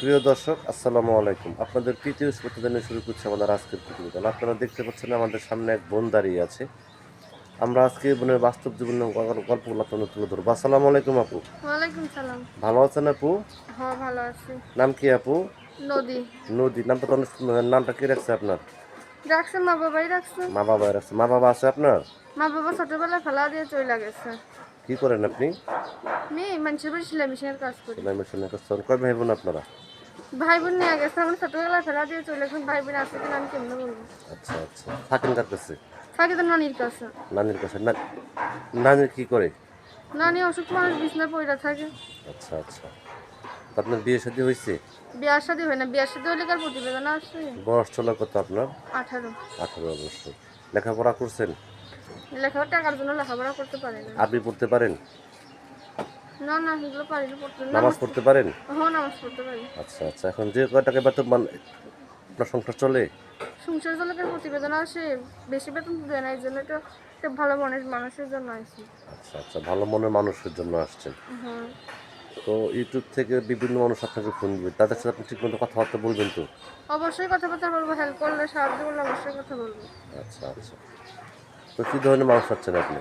প্রিয় দর্শক আসসালামু আলাইকুম। আপনাদের তৃতীয় প্রতিদিনে শুরু করছে আমাদের আজকের প্রতিবেদন। আপনারা দেখতে পাচ্ছেন আমাদের সামনে এক বোন দাঁড়িয়ে আছে। আমরা আজকে বোনের বাস্তব জীবনের গল্প- গল্পগুলো আপনাদের তুলে ধরবো। আসসালামু আলাইকুম আপু। ওয়ালাইকুম সালাম। ভালো আছেন আপু? হ্যাঁ ভালো আছি। নাম কি আপু? নদী। নদী নামটা তো অনেক সুন্দর। নামটা কি রাখছে আপনার? রাখছে মা বাবাই রাখছে। মা বাবা রাখছে। মা বাবা আছে আপনার? মা বাবা ছোটবেলায় ফেলা দিয়ে চলে গেছে। কি করেন আপনি? মেয়ে মানুষের বাড়ি সেলাই মেশিনের কাজ করি। সেলাই মেশিনের কাজ করেন। কয় ভাই বোন আপনারা? ভাই বোন নিয়ে গেছে আমার ছোটবেলায় ফেলা দিয়ে চলে গেছে ভাই বোন আছে কিনা আমি কেমনে বলব? আচ্ছা আচ্ছা। থাকেন কার কাছে? থাকে তো নানির কাছে। নানির কাছে। না কি করে? নানি অসুখ মানুষ বিছনা পড়ে থাকে। আচ্ছা আচ্ছা। আপনার বিয়ে শাদী হয়েছে? বিয়ার সাথে হয় না। বিয়ার সাথে হলে কার প্রতিবেদন আসছে বয়স চলা কত আপনার? আঠারো। আঠারো লেখাপড়া করছেন? লেখাপড়া টাকার জন্য লেখাপড়া করতে পারে না। আরবি পড়তে পারেন? না না এগুলো পারি না পড়তে নামাজ পড়তে পারেন? হ্যাঁ নামাজ পড়তে পারি। আচ্ছা আচ্ছা এখন যে কয় টাকা বেতন মান আপনার সংসার চলে? সংসার জলকের প্রতিবেদন আসে। বেশি বেতন তো দেয় না এই জন্য তো একটা ভালো মানুষ মানুষের জন্য আসি। আচ্ছা আচ্ছা ভালো মনের মানুষের জন্য আসছেন হ্যাঁ। তো ইউটিউব থেকে বিভিন্ন মানুষ আপনাকে ফোন দিবে। তাদের সাথে আপনি ঠিকমতো কথাবার্তা বলবেন তো? অবশ্যই কথাবার্তা বলব হেল্প করলে সাহায্য করলে অবশ্যই কথা বলব। আচ্ছা আচ্ছা। তো কী ধরনের মানুষ আছেন আপনি?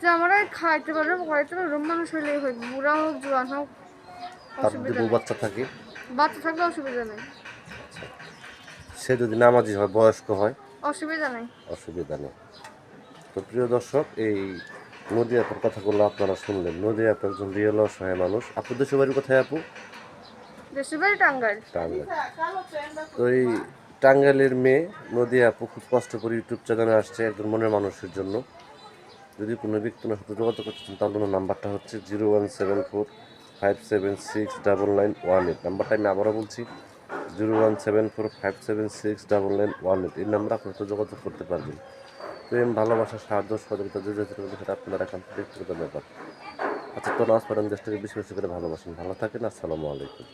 যে আমরা খাইতে পারব খাইতে পারব মানুষ হইলেই হয় বুড়া হোক জোয়ান হোক অসুবিধা নেই। বাচ্চা থাকে? বাচ্চা থাকলে অসুবিধা নেই। সে যদি নামাজি হয় বয়স্ক হয়? অসুবিধা নেই। অসুবিধা নেই। তো প্রিয় দর্শক এই নদী আপুর কথাগুলো আপনারা শুনলেন। নদী আপু একজন রিয়েল অসহায় মানুষ। আপু দেশের বাড়ির কোথায় আপু? দেশের বাড়ি টাঙ্গাইল। টাঙ্গাইল। তো এই টাঙ্গাইলের মেয়ে নদী আপু খুব কষ্ট করে ইউটিউব চ্যানেলে আসছে একজন মনের মানুষের জন্য। যদি কোনো ব্যক্তি ওনার সাথে যোগাযোগ করতে চান, তাহলে নাম্বারটা হচ্ছে zero one seven four five seven six double nine one eight. নাম্বারটা আমি আবারও বলছি, zero one seven four five seven six double nine one eight. এই নাম্বার আপনার সাথে যোগাযোগ করতে পারবেন। প্রেম, ভালোবাসা, সাহায্য, সহযোগিতা, যে যেটা করবে সেটা আপনার একান্ত ব্যক্তিগত ব্যাপার। আচ্ছা তো নাচ পারেন দেশটাকে বেশি বেশি করে ভালোবাসেন। ভালো থাকেন, আসসালামু আলাইকুম।